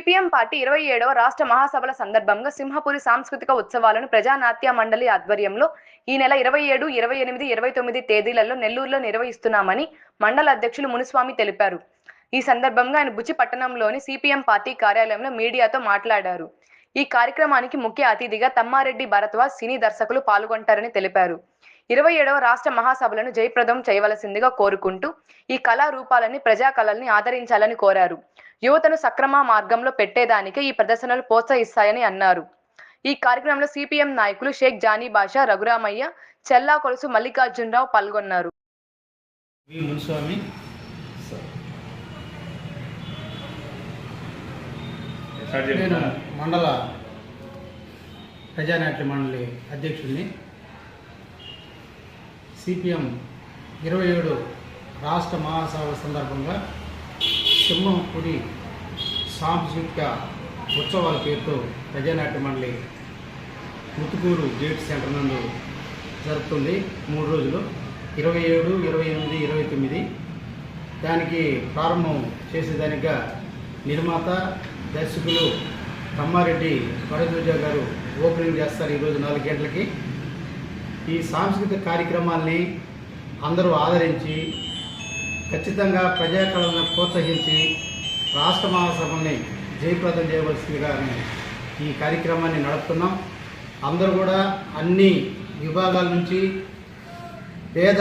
CPM party ఇరవై ఏడవ రాష్ట్ర మహాసభల సందర్భంగా సింహపురి సాంస్కృతిక ఉత్సవాలను ప్రజానాట్య మండలి ఆధ్వర్యంలో ఈ నెల ఇరవై ఏడు ఇరవై ఎనిమిది ఇరవై తొమ్మిది తేదీలలో నెల్లూరులో నిర్వహిస్తున్నామని మండల అధ్యక్షులు మునుస్వామి తెలిపారు. ఈ సందర్భంగా ఆయన బుచ్చి పట్టణంలోని సిపిఎం పార్టీ కార్యాలయంలో మీడియాతో మాట్లాడారు. ఈ కార్యక్రమానికి ముఖ్య అతిథిగా తమ్మారెడ్డి భరద్వాజ్ సినీ దర్శకులు పాల్గొంటారని తెలిపారు. ఇరవై ఏడవ రాష్ట్ర మహాసభలను జయప్రదం చేయవలసిందిగా కోరుకుంటూ ఈ కళా రూపాలని ప్రజా కళల్ని ఆదరించాలని కోరారు. యువతను సక్రమ మార్గంలో పెట్టేదానికి ఈ ప్రదర్శనలు ప్రోత్సహిస్తాయని అన్నారు. ఈ కార్యక్రమంలో సిపిఎం నాయకులు షేక్ జానీ బాషా రఘురామయ్య చెల్లా కొలుసు మల్లికార్జునరావు పాల్గొన్నారు. మండల ప్రజానాట్య మండలి అధ్యక్షుడిని. సిపిఎం ఇరవై ఏడు రాష్ట్ర మహాసభ సందర్భంగా సింహంపురి సాంస్కృతిక ఉత్సవాల పేరుతో ప్రజానాట్య మండలి ముతుకూరు గేట్ సెంటర్ నందు జరుపుతుంది. మూడు రోజులు. ఇరవై ఏడు ఇరవై ఎనిమిది ఇరవై తొమ్మిది. దానికి ప్రారంభం చేసేదానిగా నిర్మాత దర్శకులు కమ్మారెడ్డి వరదూజ గారు ఓపెనింగ్ చేస్తారు ఈరోజు నాలుగు గంటలకి. ఈ సాంస్కృతిక కార్యక్రమాల్ని అందరూ ఆదరించి ఖచ్చితంగా ప్రజాకళను ప్రోత్సహించి రాష్ట్ర మహాసభల్ని జయప్రదం చేయవలసిందిగా ఈ కార్యక్రమాన్ని నడుపుతున్నాం. అందరూ కూడా అన్ని విభాగాల నుంచి పేద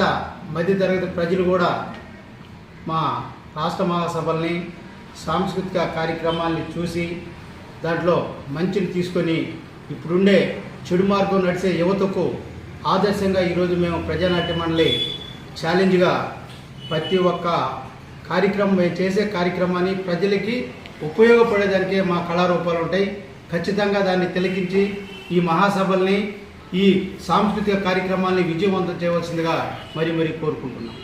మధ్యతరగతి ప్రజలు కూడా మా రాష్ట్ర మహాసభల్ని సాంస్కృతిక కార్యక్రమాల్ని చూసి దాంట్లో మంచిని తీసుకొని ఇప్పుడుండే చెడు మార్గం నడిచే యువతకు ఆదర్శంగా ఈరోజు మేము ప్రజానాట్య మండలి ఛాలెంజ్గా ప్రతి ఒక్క కార్యక్రమం మేము చేసే కార్యక్రమాన్ని ప్రజలకి ఉపయోగపడేదానికే మా కళారూపాలు ఉంటాయి. ఖచ్చితంగా దాన్ని తిలకించి ఈ మహాసభల్ని ఈ సాంస్కృతిక కార్యక్రమాల్ని విజయవంతం చేయవలసిందిగా మరి మరి కోరుకుంటున్నాం.